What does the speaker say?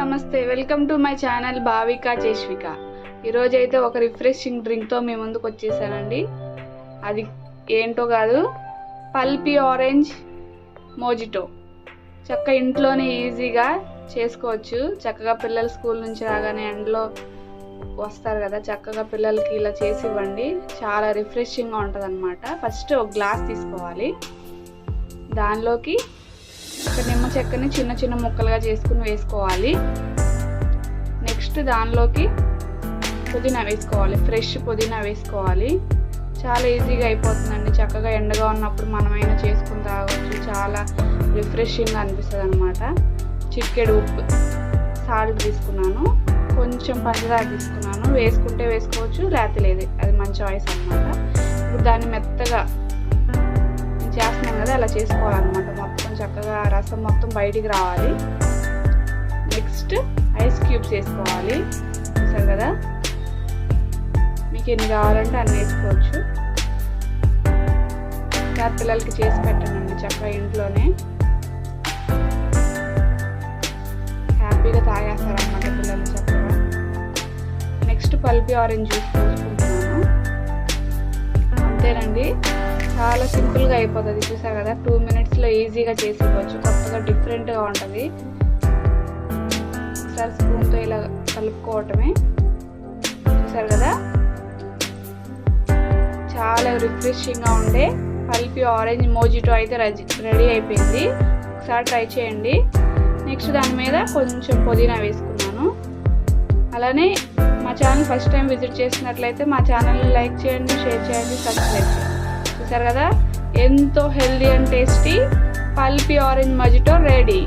నమస్తే. Welcome to my channel Bhavika Cheshvika ఈరోజు అయితే ఒక రిఫ్రెషింగ్ డ్రింక్తో మీ ముందుకు వచ్చేసానండి. అది ఏంటో కాదు పల్పి ఆరెంజ్ మోజిటో చక్క ఇంట్లోనే ఈజీగా చేసుకోవచ్చు. చక్కగా పిల్లలు స్కూల్ నుంచి రాగానే ఎండలో వస్తారు కదా చక్కగా పిల్లలకి ఇలా చేసి ఇవ్వండి. చాలా రిఫ్రెషింగ్గా ఉంటుంది అనమాట ఫస్ట్ ఒక గ్లాస్ తీసుకోవాలి. దానిలోకి ఒక నిమ్మ చెక్కని చిన్న చిన్న ముక్కలుగా చేసుకుని వేసుకోవాలి. నెక్స్ట్ దానిలోకి పుదీనా వేసుకోవాలి. ఫ్రెష్ పుదీనా వేసుకోవాలి. చాలా ఈజీగా అయిపోతుందండి. చక్కగా ఎండగా ఉన్నప్పుడు మనమైనా చేసుకుని తాగవచ్చు చాలా రిఫ్రెషింగ్గా అనిపిస్తుంది అనమాట చిక్కెడు ఉప్పు సాల్ట్ తీసుకున్నాను. కొంచెం పంచదార తీసుకున్నాను. వేసుకుంటే వేసుకోవచ్చు లేకపోతే లేదు. అది మంచి చాయిస్ అనమాట ఇప్పుడు దాన్ని మెత్తగా చేస్తున్నాం కదా అలా చేసుకోవాలన్నమాట. మొత్తం చక్కగా రసం మొత్తం బయటికి రావాలి. నెక్స్ట్ ఐస్ క్యూబ్స్ వేసుకోవాలి. చూసారు కదా? మీకు ఎన్ని కావాలంటే అన్ని వేసుకోవచ్చు. ఇలా పిల్లలకి చేసి పెట్టండి చక్కగా ఇంట్లోనే. హ్యాపీగా తాగేస్తారన్నమాట పిల్లలు చక్కగా. నెక్స్ట్ పల్పి ఆరెంజ్ జ్యూస్ తీసుకుంటున్నాను. అంతేనండి. చాలా సింపుల్గా అయిపోతుంది. చూసారు కదా? టూ మినిట్స్లో ఈజీగా చేసుకోవచ్చు కొత్తగా డిఫరెంట్గా ఉంటుంది. ఒకసారి స్పూన్తో ఇలా కలుపుకోవటమే. చూసారు కదా? చాలా రిఫ్రెషింగ్గా ఉండే పల్పి ఆరెంజ్ మోజిటో అయితే రెడీ అయిపోయింది. ఒకసారి ట్రై చేయండి. నెక్స్ట్ దాని మీద కొంచెం పుదీనా వేసుకున్నాను. అలానే మా ఛానల్ ఫస్ట్ టైం విజిట్ చేసినట్లయితే మా ఛానల్ని లైక్ చేయండి షేర్ చేయండి సబ్స్క్రైబ్ చేయండి. చూసారు కదా? ఎంతో healthy and tasty pulpy orange mojito ready.